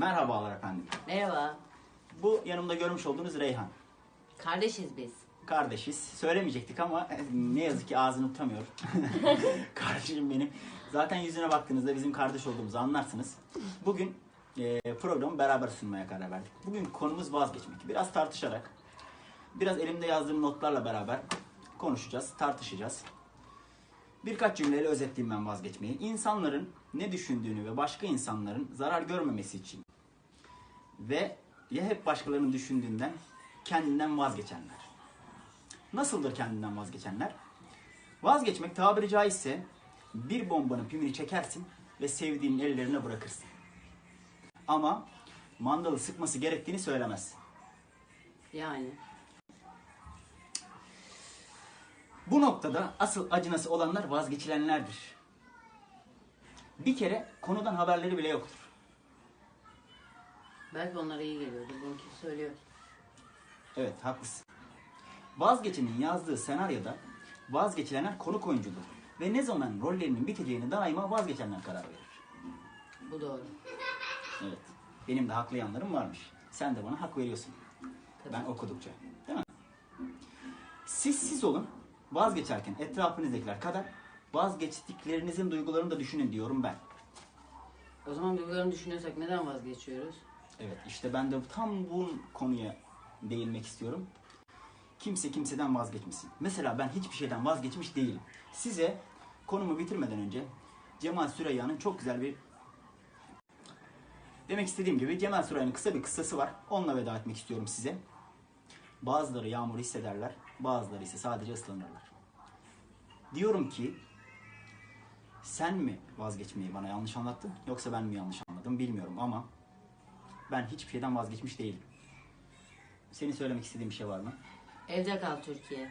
Merhabalar efendim. Merhaba. Bu yanımda görmüş olduğunuz Reyhan. Kardeşiz biz. Kardeşiz. Söylemeyecektik ama ne yazık ki ağzını tutamıyor. Kardeşim benim. Zaten yüzüne baktığınızda bizim kardeş olduğumuzu anlarsınız. Bugün e, programı beraber sunmaya karar verdik. Bugün konumuz vazgeçmek. Biraz tartışarak, biraz elimde yazdığım notlarla beraber konuşacağız, tartışacağız. Birkaç cümleyle özetleyeyim ben vazgeçmeyi. İnsanların ne düşündüğünü ve başka insanların zarar görmemesi için ve ya hep başkalarının düşündüğünden kendinden vazgeçenler. Nasıldır kendinden vazgeçenler? Vazgeçmek tabiri caizse bir bombanın pimini çekersin ve sevdiğinin ellerine bırakırsın. Ama mandalı sıkması gerektiğini söylemezsin. Yani. Bu noktada asıl acınası olanlar vazgeçilenlerdir. Bir kere konudan haberleri bile yoktur. Belki onlara iyi geliyordur. Bunu kim söylüyor? Evet haklısın. Vazgeçenin yazdığı senaryoda vazgeçilenler konuk oyuncudur. Ve ne zaman rollerinin biteceğini daima vazgeçenler karar verir. Bu doğru. Evet. Benim de haklı yanlarım varmış. Sen de bana hak veriyorsun. Tabii. Ben okudukça. Değil mi? Siz siz olun. Vazgeçerken etrafınızdakiler kadar vazgeçtiklerinizin duygularını da düşünün diyorum ben. O zaman duygularını düşünüyorsak neden vazgeçiyoruz? Evet işte ben de tam bu konuya değinmek istiyorum. Kimse kimseden vazgeçmesin. Mesela ben hiçbir şeyden vazgeçmiş değilim. Size konumu bitirmeden önce Cemal Süreyya'nın çok güzel bir demek istediğim gibi Cemal Süreyya'nın kısa bir kıssası var. Onunla veda etmek istiyorum size. Bazıları yağmur hissederler, bazıları ise sadece ıslanırlar. Diyorum ki sen mi vazgeçmeyi bana yanlış anlattın yoksa ben mi yanlış anladım bilmiyorum ama ben hiçbir şeyden vazgeçmiş değilim. Senin söylemek istediğin bir şey var mı? Evde kal Türkiye.